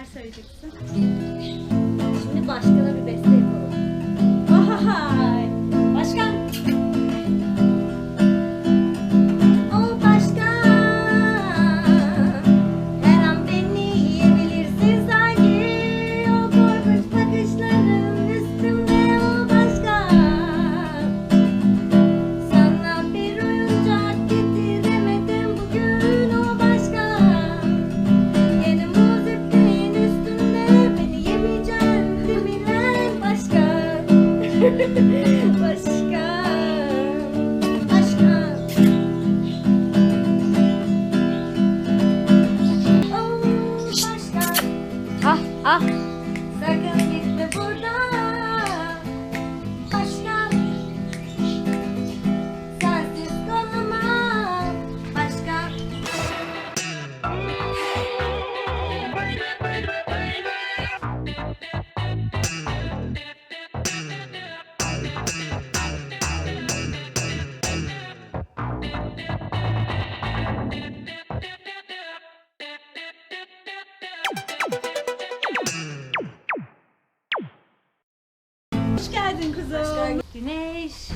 neler söyleyeceksin? Şimdi başkana bir beste yapalım. Vay!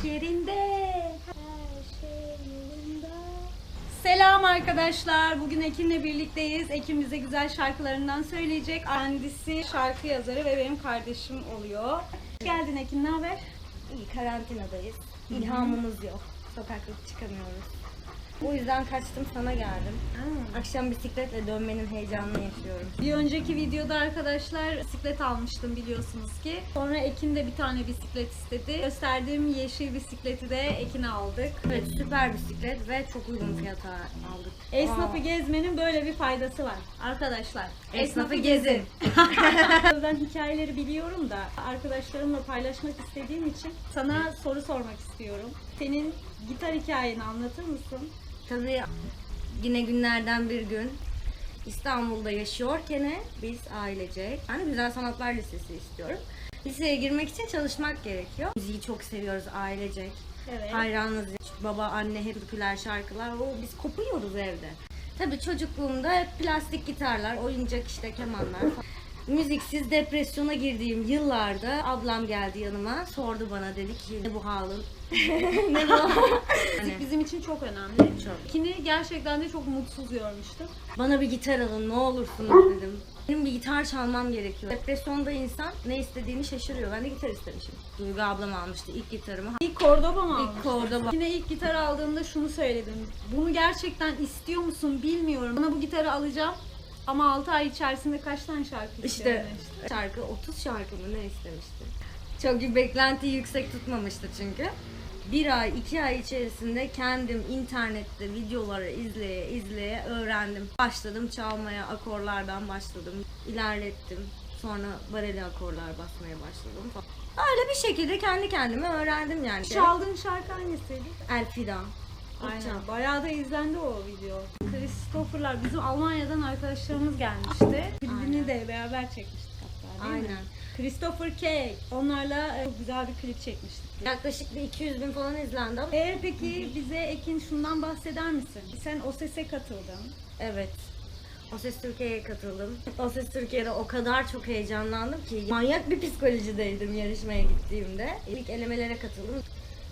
Yerinde. Her şey yolunda Selam arkadaşlar. Bugün Ekin'le birlikteyiz. Ekin bize güzel şarkılarından söyleyecek. Kendisi şarkı yazarı ve benim kardeşim oluyor. Hoş geldin Ekin. Ne haber? İyi karantinadayız İlhamımız yok Sokakta çıkamıyoruz O yüzden kaçtım sana geldim Akşam bisikletle dönmenin heyecanını yaşıyorum Bir önceki videoda arkadaşlar bisiklet almıştım biliyorsunuz ki. Sonra Ekin de bir tane bisiklet istedi. Gösterdiğim yeşil bisikleti de Ekin'e aldık. Evet süper bisiklet ve çok uygun fiyata aldık Esnafı Aa. gezmenin böyle bir faydası var arkadaşlar. Esnafı gezin. ben hikayeleri biliyorum da arkadaşlarımla paylaşmak istediğim için sana soru sormak istiyorum. Senin gitar hikayeni anlatır mısın? Tabii yine günlerden bir gün İstanbul'da yaşıyorken biz ailece yani Güzel Sanatlar Lisesi istiyorum. Liseye girmek için çalışmak gerekiyor. Müziği çok seviyoruz ailecek. Evet. Hayranız. Baba, anne hep popüler şarkılar. O biz kopuyoruz evde. Tabii çocukluğumda hep plastik gitarlar, oyuncak işte kemanlar falan. Müziksiz depresyona girdiğim yıllarda ablam geldi yanıma sordu bana dedi ki ne bu halin? ne bu? Müzik bizim için çok önemli. Çok. Kini gerçekten de çok mutsuz görmüştüm. bana bir gitar alın ne olursunuz dedim. Benim bir gitar çalmam gerekiyor. Depresyonda insan ne istediğini şaşırıyor. Ben de gitar istemişim. Duygu ablam almıştı ilk gitarımı. İlk Cordoba mı İlk almıştın? Cordoba. Yine ilk gitar aldığımda şunu söyledim. Bunu gerçekten istiyor musun bilmiyorum. Bana bu gitarı alacağım. Ama 6 ay içerisinde kaç tane şarkı İşte işte. şarkı 30 şarkı mı ne istemişti. Çok bir beklenti yüksek tutmamıştı çünkü. Bir ay, iki ay içerisinde kendim internette videoları izleye izleye öğrendim. Başladım çalmaya, akorlardan başladım, ilerlettim. Sonra bareli akorlar basmaya başladım falan. Öyle bir şekilde kendi kendime öğrendim yani. Çaldığın şarkı hangisiydi? Elfida. Aynen. Bayağı da izlendi o video. Christopher'lar bizim Almanya'dan arkadaşlarımız gelmişti. Klibini de beraber çekmiştik hatta değil mi? Aynen. Christopher Cake. Onlarla e, çok güzel bir klip çekmiştik. Yaklaşık bir 200 bin falan izlendi ama Eğer peki bize Ekin şundan bahseder misin? Sen o sese katıldın. Evet. O Ses Türkiye'ye katıldım. O Ses Türkiye'de o kadar çok heyecanlandım ki manyak bir psikolojideydim yarışmaya gittiğimde. İlk elemelere katıldım.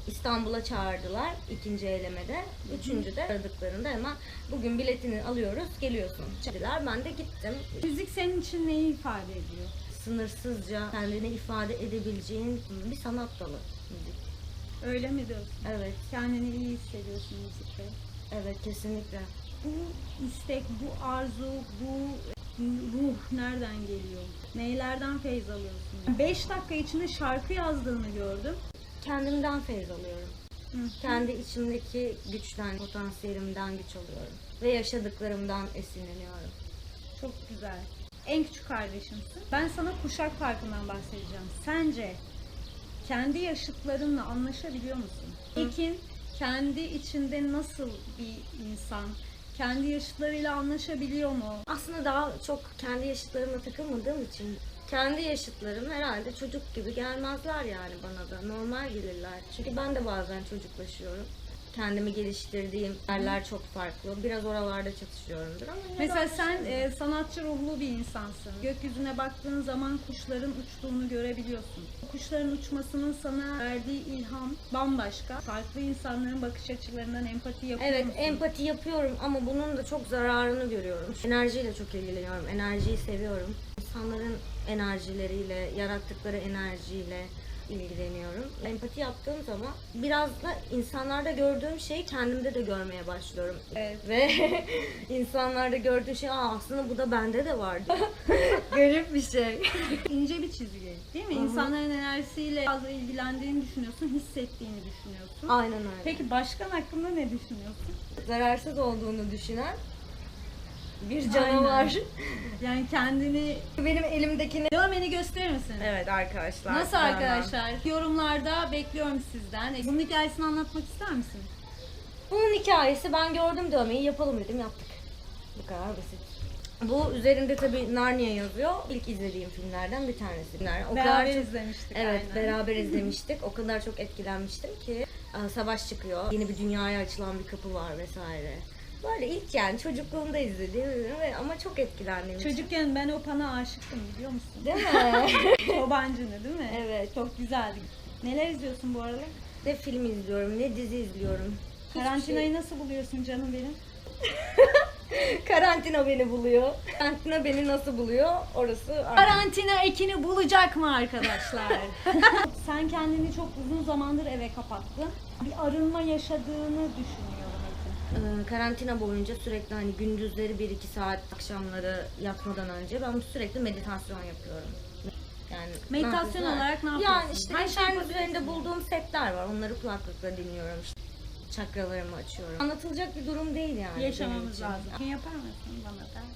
İstanbul'a çağırdılar ikinci elemede. Üçüncü de aradıklarında hemen bugün biletini alıyoruz geliyorsun. Dediler ben de gittim. Müzik senin için neyi ifade ediyor? Sınırsızca kendini ifade edebileceğin bir sanat dalı müzik. Öyle mi diyorsun? Evet, Kendini iyi hissediyorsun müzikte. evet kesinlikle. Bu istek, bu arzu, bu ruh nereden geliyor? Neylerden feyz alıyorsun? 5 dakika içinde şarkı yazdığını gördüm. Kendimden feyz alıyorum. Hı. Kendi içimdeki güçten, potansiyelimden güç alıyorum. Ve yaşadıklarımdan esinleniyorum. Çok güzel. En küçük kardeşimsin. Ben sana kuşak farkından bahsedeceğim. Sence kendi yaşıtlarınla anlaşabiliyor musun? Ekin kendi içinde nasıl bir insan? Kendi yaşıtlarıyla anlaşabiliyor mu? Aslında daha çok kendi yaşıtlarıma takılmadığım için kendi yaşıtlarım herhalde çocuk gibi gelmezler yani bana da. Normal gelirler. Çünkü ben de bazen çocuklaşıyorum. kendimi geliştirdiğim yerler çok farklı. Biraz oralarda çatışıyorumdur ama yine de Mesela sen e, sanatçı ruhlu bir insansın. Gökyüzüne baktığın zaman kuşların uçtuğunu görebiliyorsun. Kuşların uçmasının sana verdiği ilham bambaşka. Farklı insanların bakış açılarından empati yapıyor Evet musun? empati yapıyorum ama bunun da çok zararını görüyorum. Enerjiyle çok ilgileniyorum. Enerjiyi seviyorum. İnsanların enerjileriyle, yarattıkları enerjiyle ilgileniyorum. Empati yaptığım zaman biraz da insanlarda gördüğüm şeyi kendimde de görmeye başlıyorum. Evet. Ve insanlarda gördüğü şey Aa, aslında bu da bende de vardı. Garip bir şey. İnce bir çizgi değil mi? Hı. İnsanların enerjisiyle fazla ilgilendiğini düşünüyorsun, hissettiğini düşünüyorsun. Aynen öyle. Peki başkan hakkında ne düşünüyorsun? Zararsız olduğunu düşünen bir canavar. Yani kendini... Benim elimdekini Dövmeni gösterir misin? Evet arkadaşlar. Nasıl hemen. arkadaşlar? Yorumlarda bekliyorum sizden. Bunun hikayesini anlatmak ister misin? Bunun hikayesi ben gördüm dövmeyi yapalım dedim yaptık. Bu kadar basit. Bu üzerinde tabi Narnia yazıyor. İlk izlediğim filmlerden bir tanesi. Yani o Beraber kadar çok, izlemiştik Evet aynen. beraber izlemiştik. O kadar çok etkilenmiştim ki e, savaş çıkıyor. Yeni bir dünyaya açılan bir kapı var vesaire. Böyle ilk yani çocukluğumda izlediğim ve ama çok etkilendim. Çocukken ben o pana aşıktım biliyor musun? Değil mi? Çobancını değil mi? evet. Çok güzeldi. Neler izliyorsun bu aralar? Ne film izliyorum ne dizi izliyorum. Karantinayı şey- nasıl buluyorsun canım benim? Karantina beni buluyor. Karantina beni nasıl buluyor? Orası Karantina ekini bulacak mı arkadaşlar? Sen kendini çok uzun zamandır eve kapattın. Bir arınma yaşadığını düşünüyorum karantina boyunca sürekli hani gündüzleri 1-2 saat akşamları yatmadan önce ben sürekli meditasyon yapıyorum. Yani ne Meditasyon yapıyorsun? olarak ne Yani yapıyorsun? işte Her şey internet yapabilirsin üzerinde yani. bulduğum setler var. Onları kulaklıkla dinliyorum işte. Çakralarımı açıyorum. Anlatılacak bir durum değil yani. Yaşamamız lazım. Ekin yapar mısın bana da?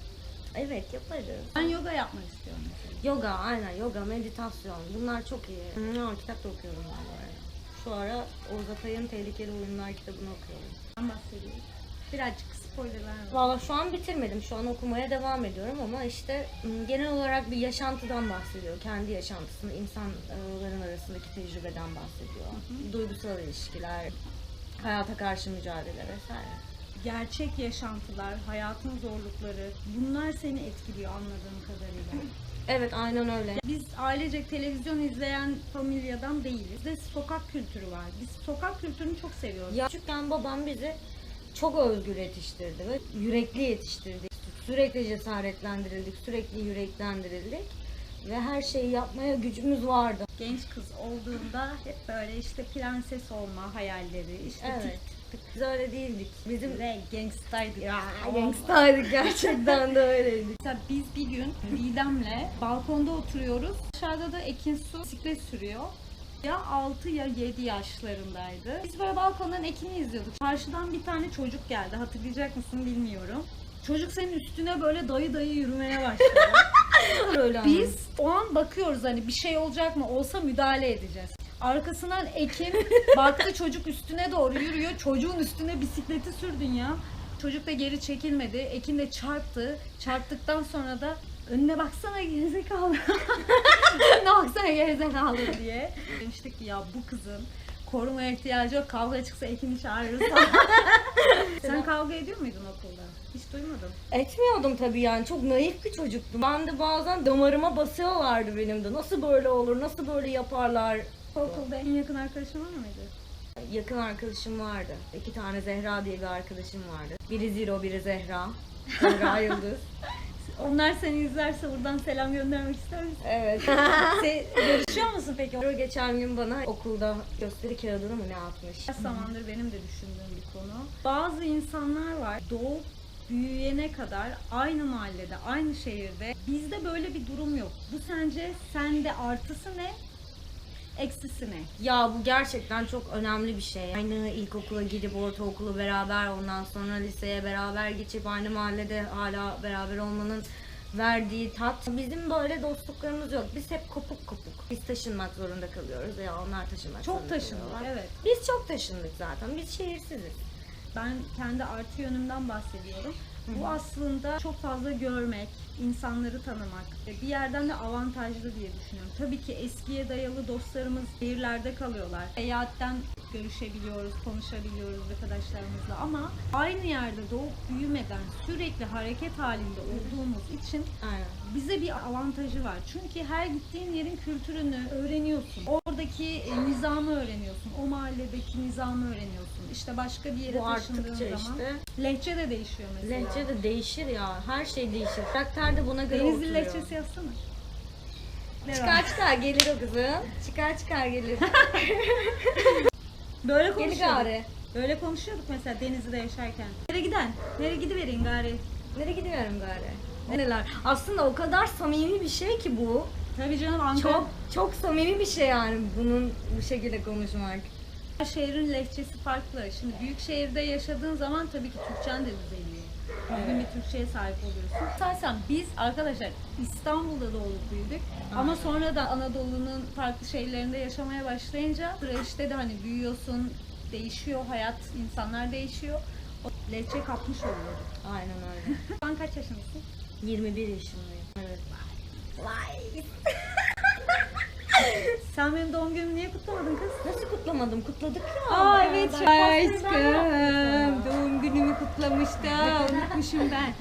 Evet yaparız. Ben yoga yapmak istiyorum mesela. Yoga aynen yoga, meditasyon bunlar çok iyi. Hı, kitap da okuyorum ben bu arada. Şu ara Oğuz Atay'ın Tehlikeli Oyunlar kitabını okuyorum. Bahsedeyim. Birazcık spoiler verme. Valla şu an bitirmedim. Şu an okumaya devam ediyorum ama işte genel olarak bir yaşantıdan bahsediyor. Kendi yaşantısını, insanların arasındaki tecrübeden bahsediyor. Duygusal ilişkiler, hayata karşı mücadele vesaire. Gerçek yaşantılar, hayatın zorlukları bunlar seni etkiliyor anladığım kadarıyla. Evet aynen öyle. Biz ailecek televizyon izleyen familyadan değiliz. Bizde sokak kültürü var. Biz sokak kültürünü çok seviyoruz. Ya küçükken babam bizi çok özgür yetiştirdi ve yürekli yetiştirdi. Sürekli cesaretlendirildik, sürekli yüreklendirildik ve her şeyi yapmaya gücümüz vardı. Genç kız olduğunda hep böyle işte prenses olma hayalleri, işte Evet. Biz öyle değildik. Bizim Ve gangstaydık. ya gangstaydık gerçekten de öyleydik. Mesela biz bir gün Didem'le balkonda oturuyoruz. Dışarıda da Ekin Su bisiklet sürüyor. Ya 6 ya 7 yaşlarındaydı. Biz böyle balkondan Ekin'i izliyorduk. Karşıdan bir tane çocuk geldi. Hatırlayacak mısın bilmiyorum. Çocuk senin üstüne böyle dayı dayı yürümeye başladı. Öyle Biz o an bakıyoruz hani bir şey olacak mı? Olsa müdahale edeceğiz. Arkasından Ekin baktı çocuk üstüne doğru yürüyor. Çocuğun üstüne bisikleti sürdün ya. Çocuk da geri çekilmedi. Ekin de çarptı. Çarptıktan sonra da önüne baksana gerizekalı. önüne baksana gerizekalı diye. Demiştik ki ya bu kızın korumaya ihtiyacı yok. Kavga çıksa Ekin'i çağırırız. Sen kavga ediyor muydun okulda? Hiç duymadım. Etmiyordum tabii yani çok naif bir çocuktum. Ben de bazen damarıma basıyorlardı benim de. Nasıl böyle olur, nasıl böyle yaparlar. Okulda en yakın arkadaşın var mıydı? Yakın arkadaşım vardı. İki tane Zehra diye bir arkadaşım vardı. Biri Zero, biri Zehra. Zehra Yıldız. Onlar seni izlerse buradan selam göndermek ister misin? Evet. Sen görüşüyor musun peki? O geçen gün bana okulda gösteri kağıdını mı ne atmış? Kaç zamandır benim de düşündüğüm bir konu. Bazı insanlar var doğup büyüyene kadar aynı mahallede, aynı şehirde. Bizde böyle bir durum yok. Bu sence sende artısı ne? Eksisi ne? Ya bu gerçekten çok önemli bir şey. Aynı ilkokula gidip ortaokulu beraber ondan sonra liseye beraber geçip aynı mahallede hala beraber olmanın verdiği tat. Bizim böyle dostluklarımız yok. Biz hep kopuk kopuk. Biz taşınmak zorunda kalıyoruz ya onlar taşınmak Çok zorunda taşındık kalıyorlar. evet. Biz çok taşındık zaten. Biz şehirsiziz. Ben kendi artı yönümden bahsediyorum. Bu aslında çok fazla görmek, insanları tanımak bir yerden de avantajlı diye düşünüyorum. Tabii ki eskiye dayalı dostlarımız şehirlerde kalıyorlar. Seyahatten görüşebiliyoruz, konuşabiliyoruz arkadaşlarımızla ama aynı yerde doğup büyümeden sürekli hareket halinde olduğumuz için Aynen. bize bir avantajı var. Çünkü her gittiğin yerin kültürünü öğreniyorsun. Oradaki e, nizamı öğreniyorsun. O mahalledeki nizamı öğreniyorsun. İşte başka bir yere Bu taşındığın arttıkça zaman işte lehçe de değişiyor mesela. lehçe de değişir ya. Her şey değişir. Karakter de buna göre Denizli oturuyor. lehçesi yazsana. Çıkar çıkar gelir o kızım. Çıkar çıkar gelir. Böyle Geli konuşuyorduk. gari. Böyle konuşuyorduk mesela Denizli'de yaşarken. Nereye giden? Nereye gidiverin gari? Nereye gidiyorum gari? Neler? Aslında o kadar samimi bir şey ki bu. Tabii canım Ankara. Çok çok samimi bir şey yani bunun bu şekilde konuşmak. Her şehrin lehçesi farklı. Şimdi büyük şehirde yaşadığın zaman tabii ki Türkçen de düzeliyor. Düzgün bir Türkçeye sahip oluyorsun. Zaten biz arkadaşlar İstanbul'da doğup büyüdük. Ama sonra da Anadolu'nun farklı şehirlerinde yaşamaya başlayınca süreçte de hani büyüyorsun, değişiyor hayat, insanlar değişiyor. O lehçe kapmış oluyor. Aynen öyle. Şu an kaç yaşındasın? 21 yaşındayım. Evet. Vay. Sen benim doğum günümü niye kutlamadın kız? Nasıl kutlamadım? Kutladık ya. Aa evet aşkım. Doğum günümü kutlamıştı. Unutmuşum ben.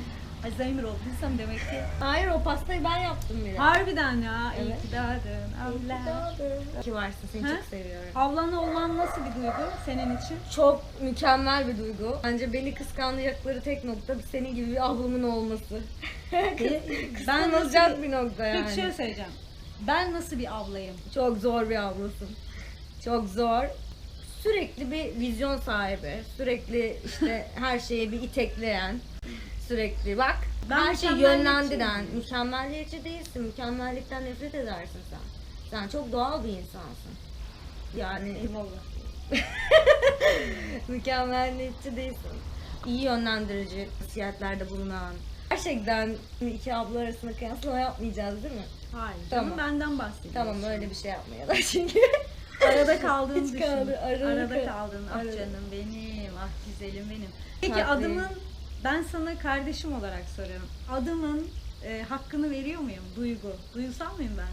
Alzheimer olduysam demek ki. Hayır o pastayı ben yaptım bile. Harbiden ya. İyi Evet. ki doğdun abla. İyi ki varsın seni Ha? çok seviyorum. Ablanla olman nasıl bir duygu senin için? Çok mükemmel bir duygu. Bence beni kıskanacakları tek nokta senin gibi bir ablamın olması. ben Kıskanılacak bir nokta Peki yani. şöyle söyleyeceğim. Ben nasıl bir ablayım? Çok zor bir ablasın. Çok zor. Sürekli bir vizyon sahibi. Sürekli işte her şeye bir itekleyen. Sürekli bak Ben her şeyi mükemmelliyetçiyim. yönlendiren. Mükemmelliyetçi değilsin. Mükemmellikten nefret edersin sen. Sen çok doğal bir insansın. Yani Eyvallah. mükemmelliyetçi değilsin. İyi yönlendirici nasihatlerde bulunan. Gerçekten iki abla arasında kıyaslama yapmayacağız değil mi? Hayır. Tamam. Tamam. benden bahsediyorsun. Tamam öyle bir şey yapmayalım çünkü. Arada kaldığını Hiç düşün. kaldı, arada Arada kal- kaldın. Ah arada. canım benim. Ah güzelim benim. Peki Farklı. adımın ben sana kardeşim olarak soruyorum. Adımın e, hakkını veriyor muyum? Duygu. Duygusal mıyım ben?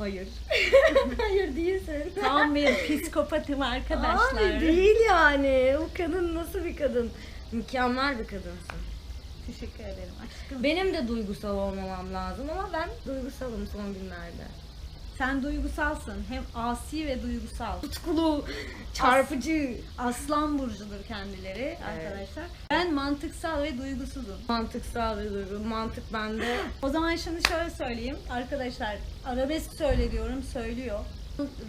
Hayır. Hayır değilsin. Tam bir psikopatım arkadaşlar. Abi değil yani. O kadın nasıl bir kadın? Mükemmel bir kadınsın. Teşekkür ederim aşkım. Benim de duygusal olmamam lazım ama ben duygusalım son günlerde. Sen duygusalsın. Hem asi ve duygusal. Tutkulu, çarpıcı. Aslan burcudur kendileri arkadaşlar. Ben mantıksal ve duygusuzum. Mantıksal bir duygu. Mantık bende. O zaman şimdi şöyle söyleyeyim. Arkadaşlar arabesk söyle diyorum söylüyor.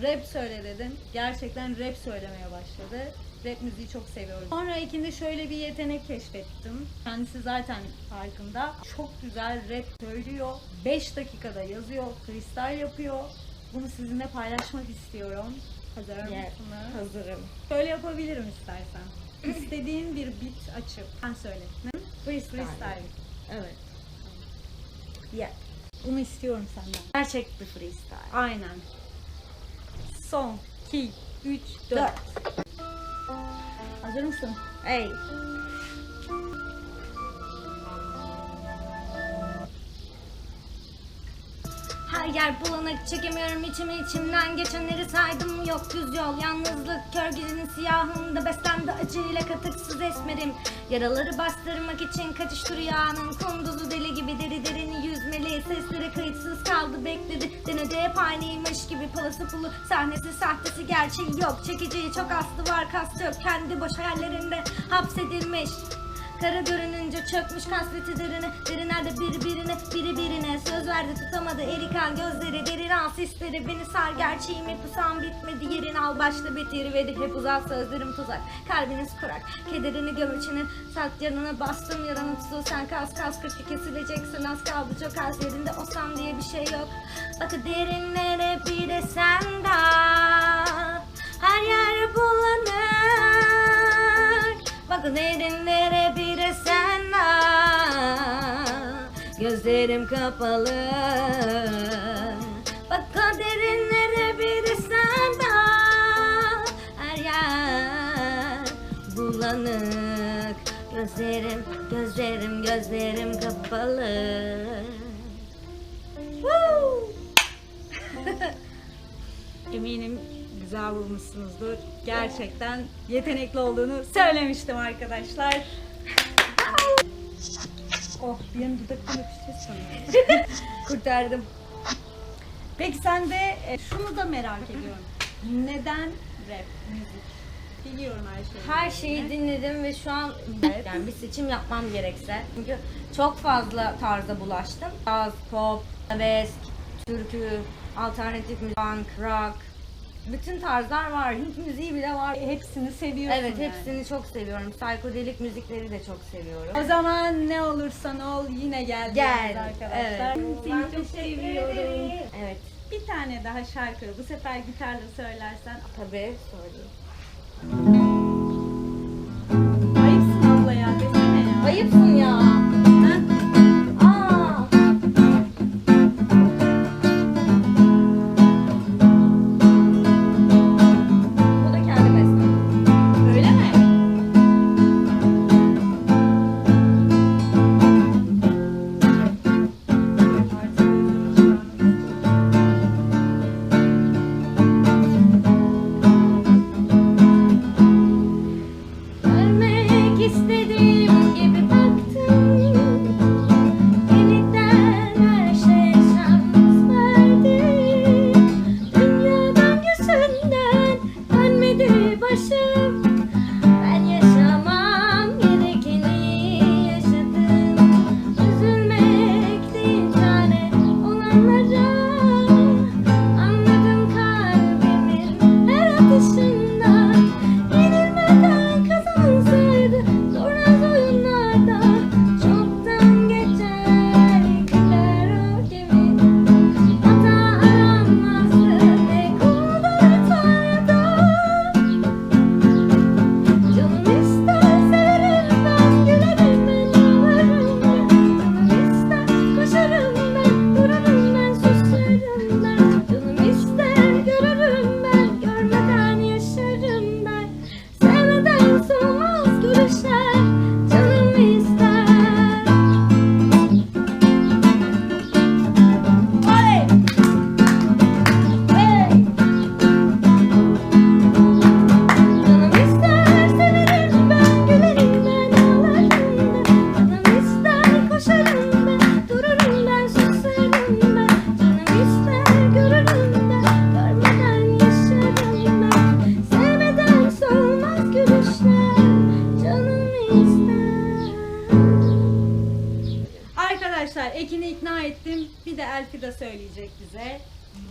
Rap söyle dedim. Gerçekten rap söylemeye başladı. Rap müziği çok seviyorum. Sonra ikinde şöyle bir yetenek keşfettim. Kendisi zaten farkında. Çok güzel rap söylüyor. 5 dakikada yazıyor, freestyle yapıyor. Bunu sizinle paylaşmak istiyorum. Hazır mısınız? hazırım. Şöyle yapabilirim istersen. İstediğin bir beat açıp sen söyle. Ne? Freestyle. Freestyle. Evet. Yeah. Bunu istiyorum senden. Gerçek bir freestyle. Aynen. Son 2 3 4. Hazır mısın? Hey. Her yer bulanık çekemiyorum içimi. İçimden geçenleri saydım. Yok düz yol yalnızlık. Kör gecenin siyahında beslendi acıyla katıksız esmerim. Yaraları bastırmak için kaçıştı rüyanın kunduzu deli gibi deri derini yüzmeli. Sesleri kayıtsız kaldı bekledi. Denedi hep aynıymış gibi palası pulu sahnesi sahtesi gerçeği yok. Çekiciyi çok aslı var kas yok. Kendi boş hayallerinde hapsedilmiş Kara görününce çökmüş kasveti derine Derinlerde birbirine biri birine Söz verdi. Tutamadı erikan gözleri. Derin al sisleri beni sar. Gerçeğimi pusam bitmedi. Yerin al başta bitir. Ve de hep uzak sözlerim tuzak. Kalbiniz kurak kederini göm içine Sert yanına bastım yaranı tuzu. Sen kas kas kırkı kesileceksin az kaldı çok az Yerinde olsam diye bir şey yok. Bakı derinlere bir de sen daha Her yer bulanık Bakın derinlere Gözlerim kapalı. Bak kaderin nere biri sana Her yer bulanık. Gözlerim, gözlerim, gözlerim kapalı. Eminim güzel bulmuşsunuzdur. Gerçekten yetenekli olduğunu söylemiştim arkadaşlar. Oh benim dudaklarım öpüştü sanırım. Kurtardım. Peki sen de e, şunu da merak ediyorum. Neden rap müzik? Biliyorum her şeyi. Her şeyi dinledim ve şu an yani bir seçim yapmam gerekse. Çünkü çok fazla tarza bulaştım. Jazz, pop, arabesk, türkü, alternatif müzik, punk, rock, bütün tarzlar var. Hint müziği bile var. Hepsini seviyorsun. Evet yani. hepsini çok seviyorum. Psikodelik müzikleri de çok seviyorum. O zaman ne olursan ol yine gel. Gel. Arkadaşlar. Evet. Seni çok seviyorum. Evet. Bir tane daha şarkı bu sefer gitarla söylersen. Tabii söyleyeyim.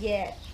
Yes